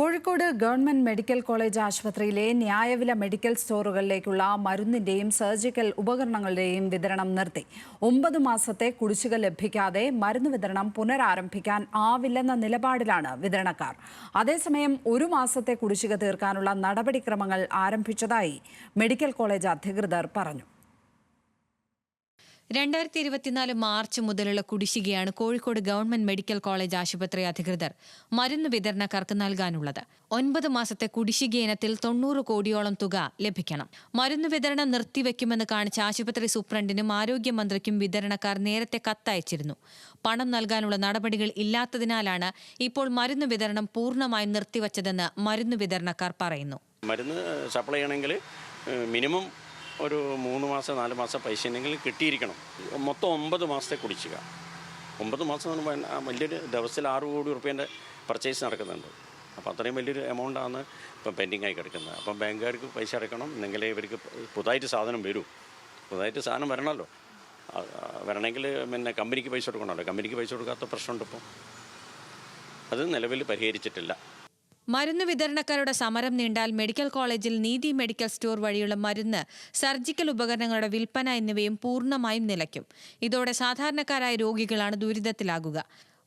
Kozhikode government medical college ആശുപത്രിയിലെ ന്യായവില medical സ്റ്റോറുകളിലേക്കുള്ള മരുന്നിന്റെയും surgical ഉപകരണങ്ങളുടെയും വിതരണം നിർത്തി. ഒമ്പത് മാസത്തെ കുടിശ്ശിക ലഭിക്കാതെ മരുന്ന് വിതരണം പുനരാരംഭിക്കാൻ ആവില്ലെന്ന നിലപാടിലാണ് വിതരണക്കാർ. അതേസമയം ഒരു മാസത്തെ കുടിശ്ശിക തീർക്കാനുള്ള നടപടിക്രമങ്ങൾ ആരംഭിച്ചതായി മെഡിക്കൽ കോളേജ് അധികൃതർ പറഞ്ഞു. രണ്ടായിരത്തി ഇരുപത്തിനാല് മാർച്ച് മുതലുള്ള കുടിശ്ശികയാണ് കോഴിക്കോട് ഗവൺമെന്റ് മെഡിക്കൽ കോളേജ് ആശുപത്രി അധികൃതർ മരുന്ന് വിതരണക്കാർക്ക് നൽകാനുള്ളത്. ഒൻപത് മാസത്തെ കുടിശ്ശിക ഇനത്തിൽ തൊണ്ണൂറ് കോടിയോളം തുക ലഭിക്കണം. മരുന്ന് വിതരണം നിർത്തിവെക്കുമെന്ന് കാണിച്ച ആശുപത്രി സൂപ്രണ്ടിനും ആരോഗ്യമന്ത്രിക്കും വിതരണക്കാർ നേരത്തെ കത്തയച്ചിരുന്നു. പണം നൽകാനുള്ള നടപടികൾ ഇല്ലാത്തതിനാലാണ് ഇപ്പോൾ മരുന്ന് വിതരണം പൂർണമായും നിർത്തിവച്ചതെന്ന് മരുന്ന് വിതരണക്കാർ പറയുന്നു. മരുന്ന് സപ്ലൈ ചെയ്യണമെങ്കിൽ മിനിമം ഒരു മൂന്ന് മാസം നാല് മാസം പൈസ ഉണ്ടെങ്കിൽ കിട്ടിയിരിക്കണം. മൊത്തം ഒമ്പത് മാസത്തെ കുടിശ്ശിക. ഒമ്പത് മാസം എന്ന് പറയുമ്പോൾ വലിയൊരു ദിവസത്തിൽ ആറ് കോടി റുപ്യേന്റെ പർച്ചേസ് നടക്കുന്നുണ്ട്. അപ്പോൾ അത്രയും വലിയൊരു എമൗണ്ടാണ് ഇപ്പം പെൻഡിങ് ആയി കിടക്കുന്നത്. അപ്പം ബാങ്കുകാർക്ക് പൈസ അടയ്ക്കണം. എന്നെങ്കിലേ ഇവർക്ക് പുതുതായിട്ട് സാധനം വരൂ. പുതുതായിട്ട് സാധനം വരണമല്ലോ. വരണമെങ്കിൽ പിന്നെ കമ്പനിക്ക് പൈസ കൊടുക്കണമല്ലോ. കമ്പനിക്ക് പൈസ കൊടുക്കാത്ത പ്രശ്നമുണ്ട് ഇപ്പോൾ അത് നിലവിൽ പരിഹരിച്ചിട്ടില്ല. മരുന്ന് വിതരണക്കാരുടെ സമരം നീണ്ടാൽ മെഡിക്കൽ കോളേജിൽ നീതി മെഡിക്കൽ സ്റ്റോർ വഴിയുള്ള മരുന്ന് സർജിക്കൽ ഉപകരണങ്ങളുടെ വിൽപ്പന എന്നിവയും പൂർണമായും നിലയ്ക്കും. ഇതോടെ സാധാരണക്കാരായ രോഗികളാണ് ദുരിതത്തിലാകുക.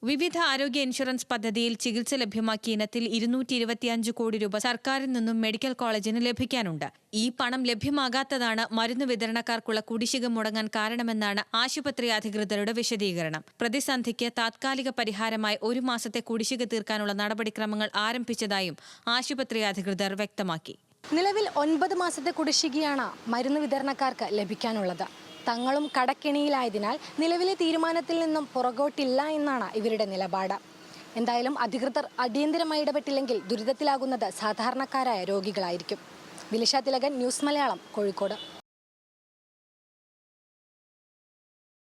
വിവിധ ആരോഗ്യ ഇൻഷുറൻസ് പദ്ധതിയിൽ ചികിത്സ ലഭ്യമാക്കിയ ഇനത്തിൽ ഇരുന്നൂറ്റി ഇരുപത്തിയഞ്ച് കോടി രൂപ സർക്കാരിൽ നിന്നും മെഡിക്കൽ കോളേജിന് ലഭിക്കാനുണ്ട്. ഈ പണം ലഭ്യമാകാത്തതാണ് മരുന്ന് വിതരണക്കാർക്കുള്ള കുടിശ്ശിക മുടങ്ങാൻ കാരണമെന്നാണ് ആശുപത്രി അധികൃതരുടെ വിശദീകരണം. പ്രതിസന്ധിക്ക് താത്കാലിക പരിഹാരമായി ഒരു മാസത്തെ കുടിശ്ശിക തീർക്കാനുള്ള നടപടിക്രമങ്ങൾ ആരംഭിച്ചതായും ആശുപത്രി അധികൃതർ വ്യക്തമാക്കി. നിലവിൽ ഒൻപത് മാസത്തെ കുടിശ്ശികയാണ് മരുന്ന് വിതരണക്കാർക്ക് ലഭിക്കാനുള്ളത്. തങ്ങളും കടക്കെണിയിലായതിനാൽ നിലവിലെ തീരുമാനത്തിൽ നിന്നും പുറകോട്ടില്ല എന്നാണ് ഇവരുടെ നിലപാട്. എന്തായാലും അധികൃതർ അടിയന്തരമായി ഇടപെട്ടില്ലെങ്കിൽ ദുരിതത്തിലാകുന്നത് സാധാരണക്കാരായ രോഗികളായിരിക്കും. വിലിഷ തിലകൻ ന്യൂസ് മലയാളം കോഴിക്കോട്.